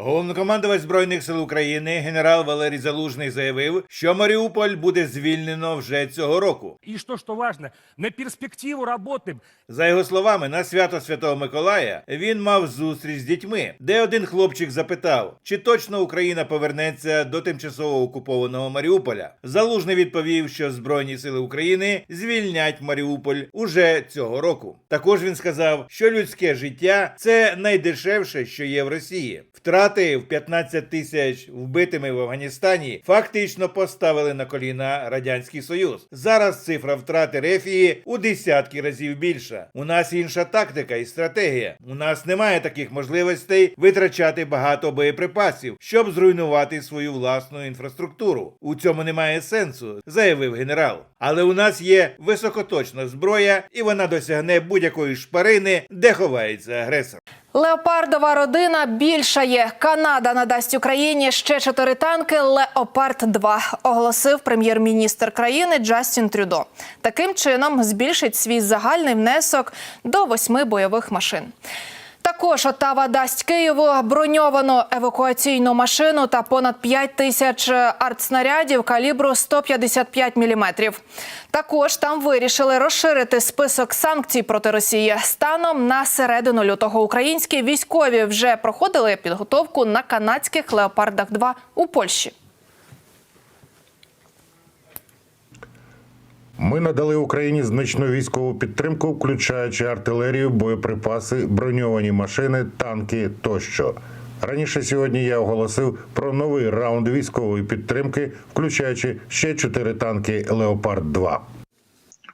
Головнокомандувач збройних сил України генерал Валерій Залужний заявив, що Маріуполь буде звільнено вже цього року. И что, что важно, на перспективу работы За його словами, на свято Святого Миколая він мав зустріч з дітьми, де один хлопчик запитав, чи точно Україна повернеться до тимчасово окупованого Маріуполя. Залужний відповів, що Збройні сили України звільнять Маріуполь уже цього року. Також він сказав, що людське життя це найдешевше, що є в Росії. Втрати в 15 тисяч вбитими в Афганістані фактично поставили на коліна радянський союз. Зараз цифра втрати рефії у десятки разів більша. У нас інша тактика і стратегія. У нас немає таких можливостей витрачати багато боєприпасів, щоб зруйнувати свою власну інфраструктуру. У цьому немає сенсу, заявив генерал. Але у нас є високоточна зброя, і вона досягне будь-якої шпарини, де ховається агресор. Леопардова родина більшає. Канада надасть Україні ще чотири танки Леопард 2 оголосив прем'єр-міністр країни Джастін Трюдо. Таким чином збільшить свій загальний внесок до восьми бойових машин. Також Оттава дасть Києву броньовану евакуаційну машину та понад 5 тисяч артснарядів калібру 155 мм. Також там вирішили розширити список санкцій проти Росії. Станом на середину лютого українські військові вже проходили підготовку на канадських леопардах 2 у Польщі. Ми надали Україні значну військову підтримку, включаючи артилерію, боєприпаси, броньовані машини, танки тощо. Раніше сьогодні я оголосив про новий раунд військової підтримки, включаючи ще чотири танки Леопард 2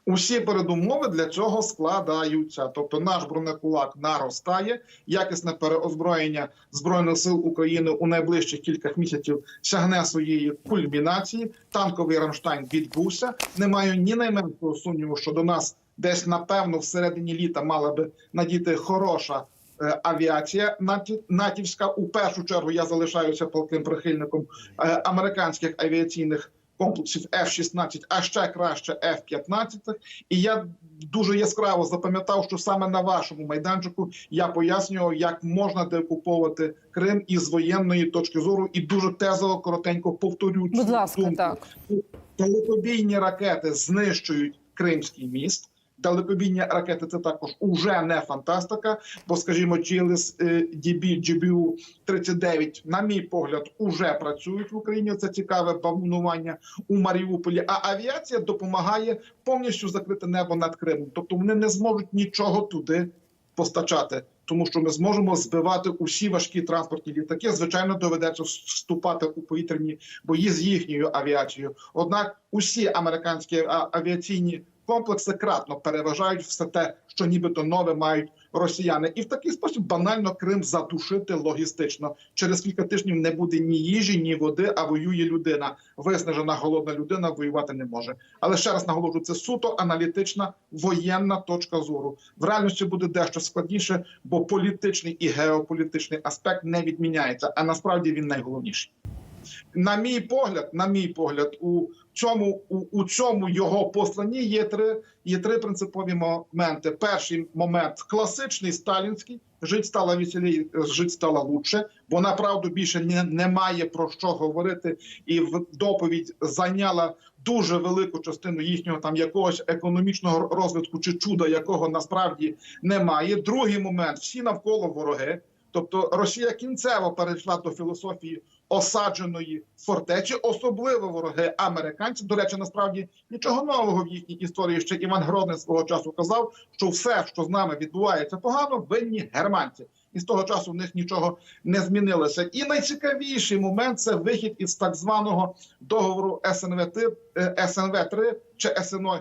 Усі передумови для цього складаються. Тобто, наш бронекулак наростає, якісне переозброєння збройних сил України у найближчих кілька місяців сягне своєї кульмінації. Танковий Рамштайн відбувся. Не маю ні найменшого сумніву, що до нас десь напевно всередині літа мала би надіти хороша. е, Авіація наті- натівська у першу чергу я залишаюся палким прихильником е, американських авіаційних комплексів F-16, а ще краще F-15. І я дуже яскраво запам'ятав, що саме на вашому майданчику я пояснював, як можна деокуповувати Крим із воєнної точки зору, і дуже тезово коротенько повторю цю Будь ласка, думку. так. Далекобійні ракети знищують Кримський міст. Далекобійні ракети це також уже не фантастика. Бо, скажімо, GLS DB GBU 39 на мій погляд, уже працюють в Україні. Це цікаве бавнування у Маріуполі. А авіація допомагає повністю закрити небо над Кримом. Тобто вони не зможуть нічого туди постачати, тому що ми зможемо збивати усі важкі транспортні літаки. Звичайно, доведеться вступати у повітряні бої з їхньою авіацією. Однак усі американські авіаційні комплекси кратно переважають все те, що нібито нове мають росіяни, і в такий спосіб банально Крим задушити логістично. Через кілька тижнів не буде ні їжі, ні води, а воює людина. Виснажена голодна людина воювати не може. Але ще раз наголошую, це суто аналітична воєнна точка зору. В реальності буде дещо складніше, бо політичний і геополітичний аспект не відміняється. А насправді він найголовніший. На мій погляд, на мій погляд, у цьому у, у цьому його посланні є три є три принципові моменти. Перший момент класичний сталінський. Жить стало веселі, жить стало лучше, бо направду більше не, немає про що говорити, і в доповідь зайняла дуже велику частину їхнього там якогось економічного розвитку чи чуда, якого насправді немає. Другий момент всі навколо вороги. Тобто Росія кінцево перейшла до філософії осадженої фортечі, особливо вороги американці. До речі, насправді нічого нового в їхній історії. Ще Іван Гродний свого часу казав, що все, що з нами відбувається погано, винні германці. І з того часу в них нічого не змінилося. І найцікавіший момент це вихід із так званого договору СНВ СНВ 3 чи СНО е,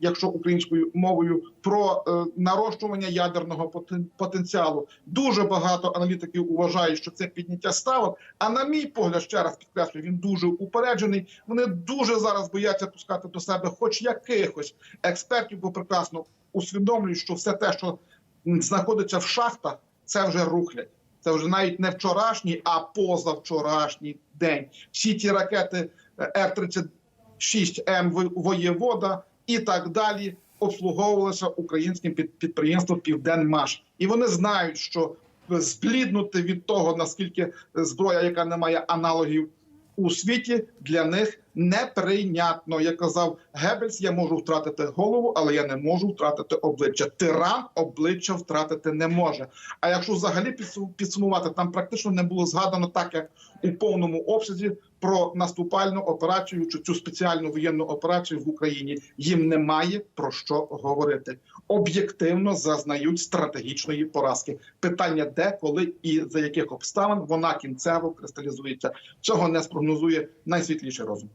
якщо українською мовою, про е, нарощування ядерного потенціалу. Дуже багато аналітиків вважають, що це підняття ставок. А на мій погляд, ще раз підкреслюю, він дуже упереджений. Вони дуже зараз бояться пускати до себе хоч якихось експертів, бо прекрасно усвідомлюють, що все те, що знаходиться в шахтах, це вже рухлять. Це вже навіть не вчорашній, а позавчорашній день. Всі ті ракети е, Р-36М «Во- воєвода і так далі обслуговувалися українським під- підприємством Південмаш. І вони знають, що збліднути від того, наскільки зброя, яка не має аналогів у світі, для них неприйнятно. Як казав Геббельс, я можу втратити голову, але я не можу втратити обличчя. Тиран обличчя втратити не може. А якщо взагалі підсу- підсумувати, там практично не було згадано так, як у повному обсязі про наступальну операцію чи цю спеціальну воєнну операцію в Україні. Їм немає про що говорити. Об'єктивно зазнають стратегічної поразки. Питання, де, коли і за яких обставин вона кінцево кристалізується. Цього не спрогнозує найсвітліший розум.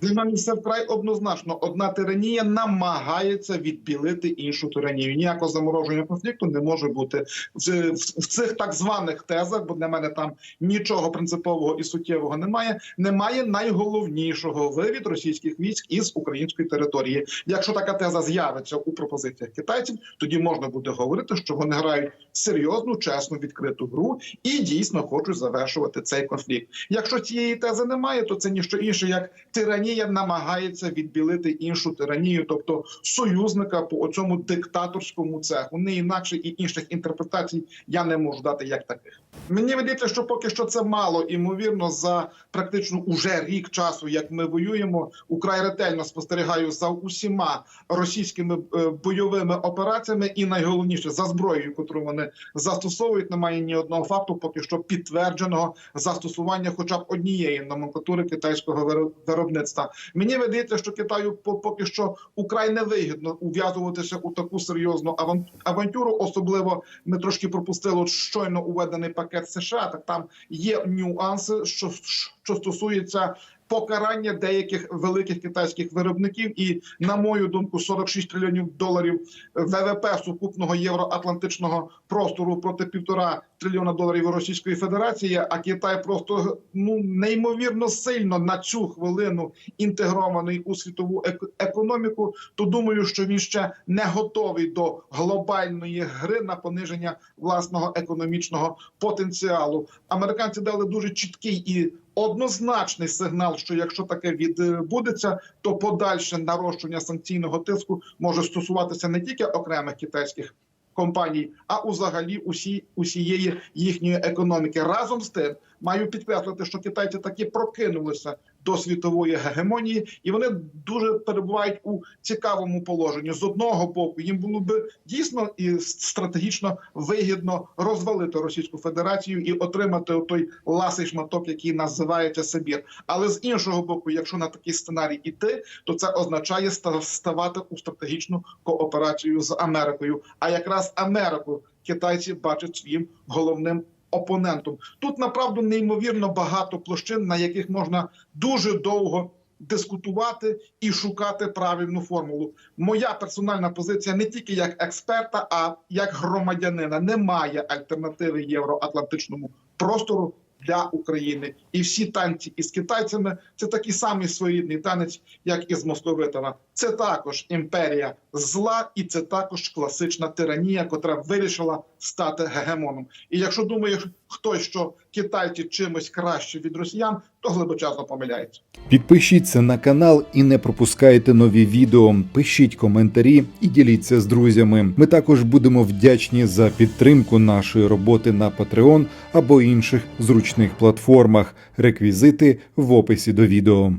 Мене все вкрай однозначно. Одна тиранія намагається відбілити іншу тиранію. Ніякого замороження конфлікту не може бути в цих так званих тезах, бо для мене там нічого принципового і суттєвого немає. Немає найголовнішого вивід російських військ із української території. Якщо така теза з'явиться у пропозиціях китайців, тоді можна буде говорити, що вони грають серйозну, чесну, відкриту гру і дійсно хочуть завершувати цей конфлікт. Якщо цієї тези немає, то це ніщо інше як тиранія намагається відбілити іншу тиранію, тобто союзника по цьому диктаторському цеху. Не інакше і інших інтерпретацій я не можу дати як таких. Мені видається, що поки що це мало імовірно за практично уже рік часу, як ми воюємо. Украй ретельно спостерігаю за усіма російськими е, бойовими операціями, і найголовніше за зброєю, яку вони застосовують. Немає ні одного факту, поки що підтвердженого застосування, хоча б однієї номенклатури китайського виро- виробництва. Мені видається, що Китаю по- поки що украй невигідно ув'язуватися у таку серйозну аван- авантюру. Особливо ми трошки пропустили щойно уведений пакет США. Так там є нюанси, що, що стосується. Покарання деяких великих китайських виробників, і на мою думку, 46 трильйонів доларів ВВП сукупного євроатлантичного простору проти півтора трильйона доларів Російської Федерації. А Китай просто ну неймовірно сильно на цю хвилину інтегрований у світову ек- економіку. То думаю, що він ще не готовий до глобальної гри на пониження власного економічного потенціалу. Американці дали дуже чіткий і однозначний сигнал, що якщо таке відбудеться, то подальше нарощування санкційного тиску може стосуватися не тільки окремих китайських компаній, а взагалі усі усієї їхньої економіки. Разом з тим маю підкреслити, що китайці таки прокинулися до світової гегемонії, і вони дуже перебувають у цікавому положенні. З одного боку, їм було би дійсно і стратегічно вигідно розвалити Російську Федерацію і отримати той ласий шматок, який називається Сибір. Але з іншого боку, якщо на такий сценарій іти, то це означає ставати у стратегічну кооперацію з Америкою. А якраз Америку китайці бачать своїм головним опонентом. Тут направду неймовірно багато площин, на яких можна дуже довго дискутувати і шукати правильну формулу. Моя персональна позиція не тільки як експерта, а як громадянина. Немає альтернативи євроатлантичному простору для України. І всі танці із китайцями це такий самий своєрідний танець, як і з московитами. Це також імперія зла, і це також класична тиранія, котра вирішила стати гегемоном. І якщо думає хтось, що китайці чимось краще від росіян, то глибочасно помиляється. Підпишіться на канал і не пропускайте нові відео. Пишіть коментарі і діліться з друзями. Ми також будемо вдячні за підтримку нашої роботи на Patreon або інших зручних платформах. Реквізити в описі до відео.